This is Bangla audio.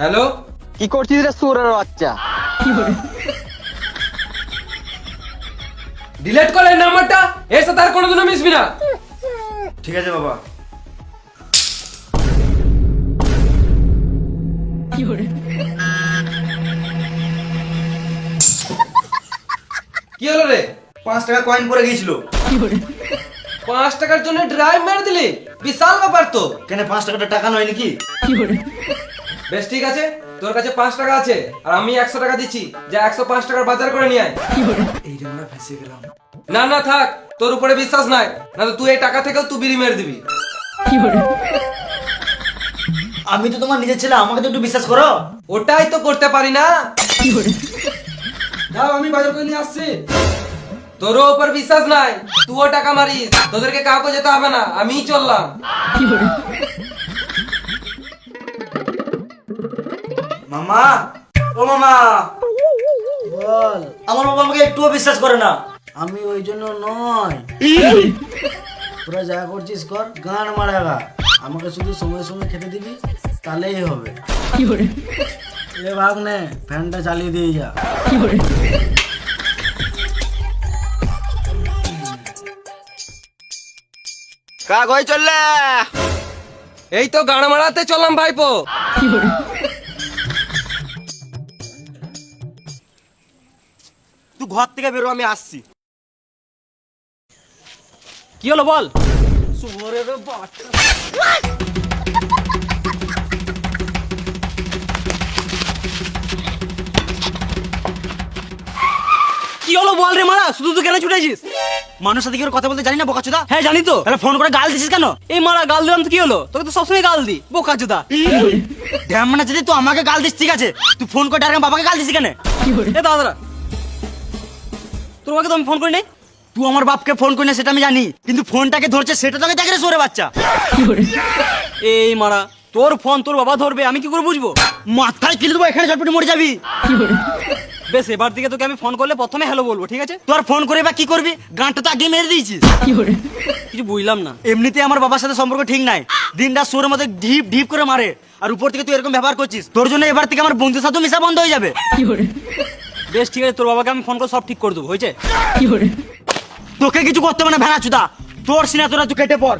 হ্যালো? কি করছিস রে সুরের বাচ্চা? ডিলিট করে নাম্বারটা এর সাথে আর কোনোদিনও মিশবি না। ঠিক আছে বাবা। কি হলো? রে? পাঁচ টাকা কয়েন পড়ে গিয়েছিল। পাঁচ টাকার জন্য ড্রাইভ মেরে দিলি? বিশাল ব্যাপার তো। কেন পাঁচ টাকাটা টাকা নয় নাকি? বেশ ঠিক আছে। তোর কাছে পাঁচ টাকা আছে আর আমি একশো টাকা দিচ্ছি। যা একশো পাঁচ টাকার বাজার করে নিয়ে আয়। এই আমরা ফেসে গেলাম। না না থাক তোর উপরে বিশ্বাস নাই। না তো তুই এই টাকা থেকেও তুই বিড়ি মেরে দিবি। আমি তো তোমার নিজের ছেলে আমাকে তো একটু বিশ্বাস করো। ওটাই তো করতে পারি না। যাও আমি বাজার করে নিয়ে আসছি। তোরও উপর বিশ্বাস নাই তুইও টাকা মারিস। তোদেরকে কাউকে যেতে হবে না আমিই চললাম। মামা ও মামা। বল। আমার বাবা আমাকে একটুও বিশ্বাস করে না। আমি ওই জন্য নয়। তোরা যা করছিস কর গান মারাগা। আমাকে শুধু সময় সময় খেতে দিবি তাহলেই হবে। এ ভাগ নে ফ্যানটা চালিয়ে দিয়ে যা। কাগজ চললে? এই তো গান মারাতে চললাম ভাইপো। তুই ঘর থেকে বেরো আমি আসছি কি হলো বল? কি হলো বল রে মারা? শুধু তুই কেন ছুটেছিস? মানুষ সাথে কি করে কথা বলতে জানি না বোকাচোদা? হ্যাঁ জানি তো। তাহলে ফোন করে গাল দিছিস কেন? এই মারা গাল দিলাম তো কি হলো? তোকে তো সবসময় গাল দি বোকা চোদা ড্যাম মানে যদি তুই আমাকে গাল দিস ঠিক আছে? তুই ফোন করে ডাইরেক্ট বাবাকে গাল দিছিস কেন? এ দাদা। তোর মাকে তো আমি ফোন করি নাই? তুই আমার বাপকে ফোন করি না সেটা আমি জানি। কিন্তু ফোনটাকে ধরছে, সেটা তোকে দেখে সরে বাচ্চা। এই মারা, তোর ফোন তোর বাবা ধরবে, আমি কি করে বুঝব? মাথায় কিনে দেবো, এখানে ঝটপটি মরে যাবি। বেশ, এবার দিকে তোকে আমি ফোন করলে প্রথমে হ্যালো বলব, ঠিক আছে? তোর ফোন করে বা কি করবি? গানটা তো আগে মেরে দিয়েছিস। কিছু বুঝলাম না। এমনিতে আমার বাবার সাথে সম্পর্ক ঠিক নাই। দিনটা সোরের মধ্যে ঢিপ ঢিপ করে মারে। আর উপর থেকে তুই এরকম ব্যবহার করছিস, তোর জন্য এবার থেকে আমার বন্ধুর সাথে মিশা বন্ধ হয়ে যাবে। বেশ ঠিক আছে তোর বাবাকে আমি ফোন করে সব ঠিক করে দেবো হয়েছে? তোকে কিছু করতে মানে না ভেড়া চুদা তোর সিনা তোরা তুই কেটে পড়।